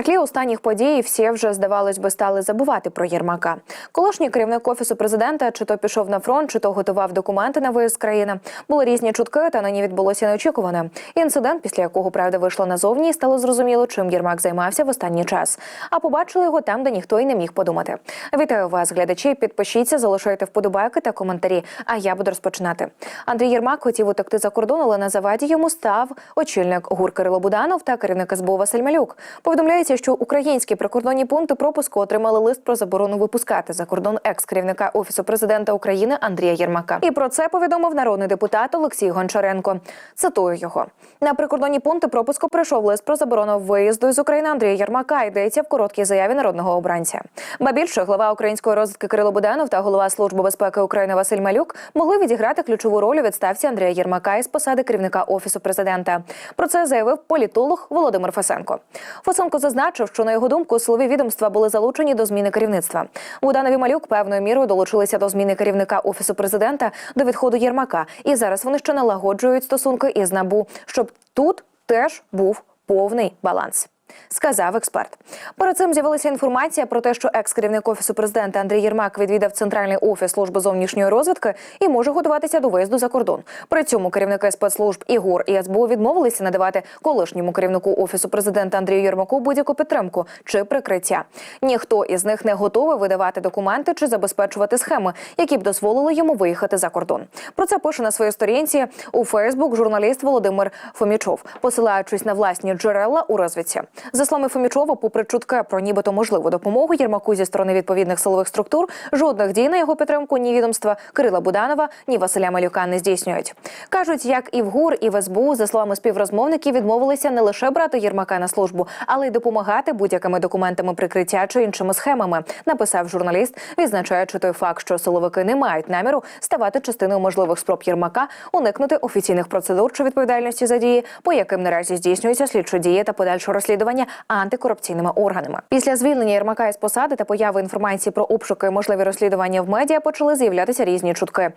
На тлі останніх подій всі вже здавалось би стали забувати про Єрмака. Колишній керівник офісу президента, чи то пішов на фронт, чи то готував документи на виїзд країни. Були різні чутки, та нині відбулося неочікуване. Інцидент, після якого правда вийшла назовні, стало зрозуміло, чим Єрмак займався в останній час. А побачили його там, де ніхто й не міг подумати. Вітаю вас, глядачі. Підпишіться, залишайте вподобайки та коментарі. А я буду розпочинати. Андрій Єрмак хотів утекти за кордон, але на заваді йому став очільник ГУР Кирило Буданов та керівник СБУ Василь Малюк. Повідомляється, що українські прикордонні пункти пропуску отримали лист про заборону випускати за кордон екс-керівника офісу президента України Андрія Єрмака. І про це повідомив народний депутат Олексій Гончаренко. Цитую його на прикордонні пункти пропуску прийшов лист про заборону виїзду з України Андрія Єрмака. Йдеться в короткій заяві народного обранця. Ба більше глава української розвідки Кирило Буданов та голова служби безпеки України Василь Малюк могли відіграти ключову роль у відставці Андрія Єрмака із посади керівника офісу президента. Про це заявив політолог Володимир Фесенко. Фесенко зазначив, що на його думку силові відомства були залучені до зміни керівництва. Богданові Малюк певною мірою долучилися до зміни керівника офісу президента до відходу Єрмака. І зараз вони ще налагоджують стосунки із набу, щоб тут теж був повний баланс. Сказав експерт. Перед цим з'явилася інформація про те, що екс-керівник офісу президента Андрій Єрмак відвідав центральний офіс служби зовнішньої розвідки і може готуватися до виїзду за кордон. При цьому керівники спецслужб і ГУР і СБУ відмовилися надавати колишньому керівнику офісу президента Андрію Єрмаку будь-яку підтримку чи прикриття. Ніхто із них не готовий видавати документи чи забезпечувати схеми, які б дозволили йому виїхати за кордон. Про це пише на своїй сторінці у Фейсбук журналіст Володимир Фомічов, посилаючись на власні джерела у розвідці. За словами Фомічова, попри чутки про нібито можливу допомогу Єрмаку зі сторони відповідних силових структур, жодних дій на його підтримку ні відомства Кирила Буданова, ні Василя Малюка не здійснюють. кажуть, як і в ГУР, і в СБУ, за словами співрозмовників, відмовилися не лише брати Єрмака на службу, але й допомагати будь-якими документами прикриття чи іншими схемами. Написав журналіст, відзначаючи той факт, що силовики не мають наміру ставати частиною можливих спроб Єрмака уникнути офіційних процедур чи відповідальності за дії, по яким наразі здійснюються слідчі дії та подальше розслідування антикорупційними органами. Після звільнення Єрмака із посади та появи інформації про обшуки і можливі розслідування в медіа почали з'являтися різні чутки,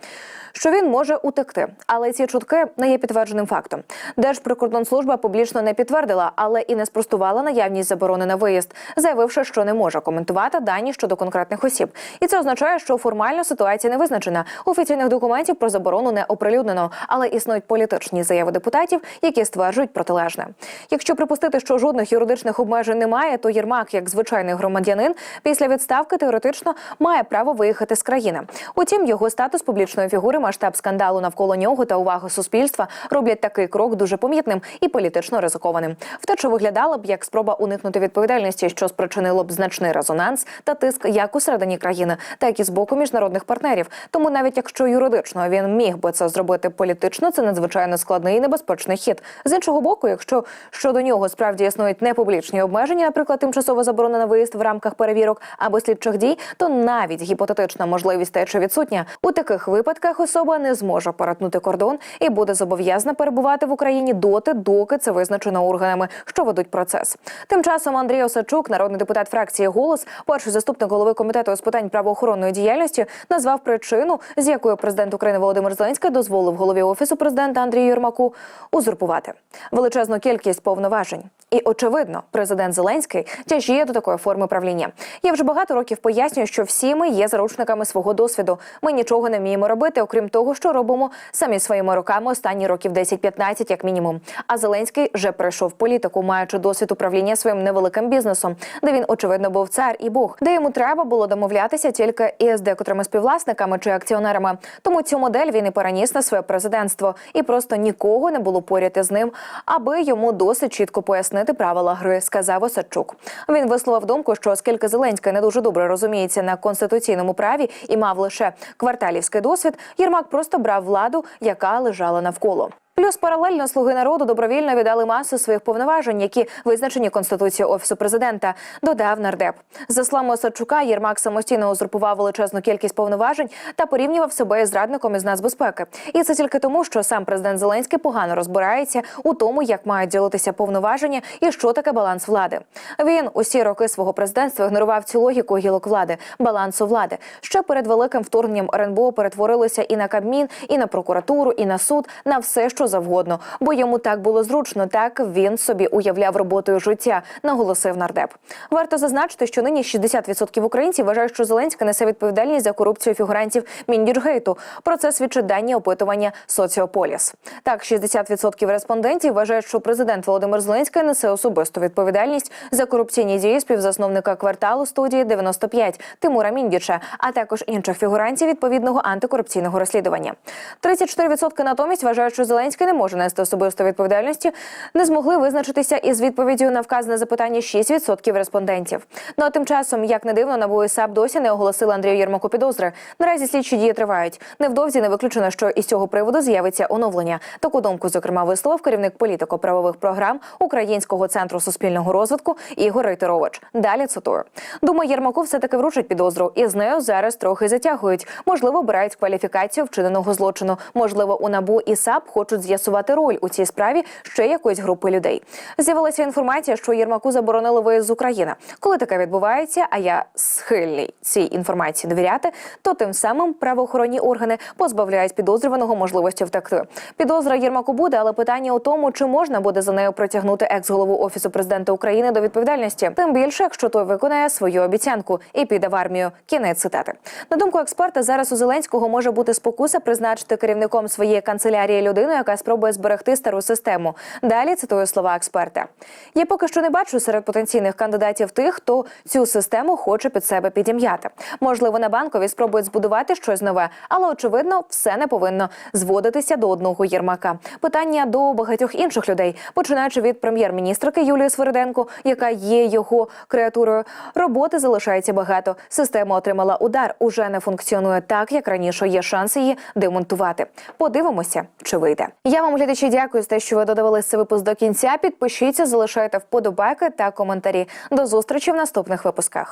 що він може утекти. Але ці чутки не є підтвердженим фактом. Держприкордонслужба публічно не підтвердила, але і не спростувала наявність заборони на виїзд, заявивши, що не може коментувати дані щодо конкретних осіб. І це означає, що формально ситуація не визначена. Офіційних документів про заборону не оприлюднено, але існують політичні заяви депутатів, які стверджують протилежне. Якщо припустити, що жодних юридичних обмежень немає, то Єрмак, як звичайний громадянин, після відставки теоретично має право виїхати з країни. Утім, його статус публічної фігури, масштаб скандалу навколо нього та увага суспільства роблять такий крок дуже помітним і політично ризикованим. Втеча виглядала б як спроба уникнути відповідальності, що спричинило б значний резонанс та тиск як усередині країни, так і з боку міжнародних партнерів. Тому навіть якщо юридично він міг би це зробити політично, це надзвичайно складний і небезпечний хід. З іншого боку, якщо щодо нього справді існують непублічні обмеження, наприклад, тимчасова заборона на виїзд в рамках перевірок або слідчих дій, то навіть гіпотетична можливість течі відсутня. У таких випадках особа не зможе перетнути кордон і буде зобов'язана перебувати в Україні доти, доки це визначено органами, що ведуть процес. Тим часом Андрій Осадчук, народний депутат фракції Голос, перший заступник голови комітету з питань правоохоронної діяльності, назвав причину, з якою президент України Володимир Зеленський дозволив голові офісу президента Андрію Єрмаку узурпувати величезну кількість повноважень. І очевидно, президент Зеленський тяжіє до такої форми правління. Я вже багато років пояснюю, що всі ми є заручниками свого досвіду. Ми нічого не вміємо робити, окрім того, що робимо самі своїми руками останні років 10-15, як мінімум. А Зеленський вже пройшов політику, маючи досвід управління своїм невеликим бізнесом, де він очевидно був цар і бог, де йому треба було домовлятися тільки із декотрими співвласниками чи акціонерами. Тому цю модель він і переніс на своє президентство, і просто нікого не було поряд із ним, аби йому досить чітко пояснити правила гри, сказав Осадчук. Він висловив думку, що оскільки Зеленський не дуже добре розуміється на конституційному праві і мав лише кварталівський досвід, Єрмак просто брав владу, яка лежала навколо. Плюс паралельно слуги народу добровільно віддали масу своїх повноважень, які визначені конституцією офісу президента. Додав нардеп. За словами Осадчука, Єрмак самостійно узурпував величезну кількість повноважень та порівнював себе із радником із нацбезпеки. І це тільки тому, що сам президент Зеленський погано розбирається у тому, як мають ділитися повноваження і що таке баланс влади. Він усі роки свого президентства ігнорував цю логіку гілок влади, балансу влади. Ще перед великим вторгненням РНБО перетворилося і на Кабмін, і на прокуратуру, і на суд, на все, що що завгодно, бо йому так було зручно. Так він собі уявляв роботою життя, наголосив нардеп. Варто зазначити, що нині 60% українців вважають, що Зеленський несе відповідальність за корупцію фігурантів Міндіджгейту. Про це свідчить дані опитування Соціополіс. Так, 60% респондентів вважають, що президент Володимир Зеленський несе особисту відповідальність за корупційні дії співзасновника кварталу студії 95 Тимура Міндіча, а також інших фігурантів відповідного антикорупційного розслідування. 34% натомість вважають, що Зеленський не може нести особистої відповідальності. Не змогли визначитися із відповіддю на вказане запитання 6% респондентів. Ну а тим часом, як не дивно, НАБУ і САП досі не оголосили Андрію Єрмаку підозри. Наразі слідчі дії тривають. Невдовзі не виключено, що із цього приводу з'явиться оновлення. Таку думку, зокрема, висловив керівник політико-правових програм Українського центру суспільного розвитку Ігор Рейтерович. Далі цитую. Думаю, Єрмаку все таки вручать підозру, і з нею зараз трохи затягують. Можливо, обирають кваліфікацію вчиненого злочину. Можливо, у набу і САП хочуть з'ясувати роль у цій справі ще якоїсь групи людей. З'явилася інформація, що Єрмаку заборонили виїзд з України. Коли таке відбувається, а я схильний цій інформації довіряти, то тим самим правоохоронні органи позбавляють підозрюваного можливості втекти. Підозра Єрмаку буде, але питання у тому, чи можна буде за нею притягнути екс-голову офісу президента України до відповідальності. Тим більше, якщо той виконає свою обіцянку і піде в армію. Кінець цитати. На думку експерта, зараз у Зеленського може бути спокуса призначити керівником своєї канцелярії людину, яка спробує зберегти стару систему. Далі цитую слова експерта. Я поки що не бачу серед потенційних кандидатів тих, хто цю систему хоче під себе підім'яти. Можливо, на банкові спробують збудувати щось нове, але очевидно, все не повинно зводитися до одного Єрмака. Питання до багатьох інших людей, починаючи від прем'єр-міністрики Юлії Свириденко, яка є його креатурою. Роботи залишається багато. Система отримала удар, уже не функціонує так, як раніше. Є шанс її демонтувати. Подивимося, чи вийде. Я вам глядачі дякую за те, що ви додивилися випуск до кінця. Підпишіться, залишайте вподобайки та коментарі. До зустрічі в наступних випусках.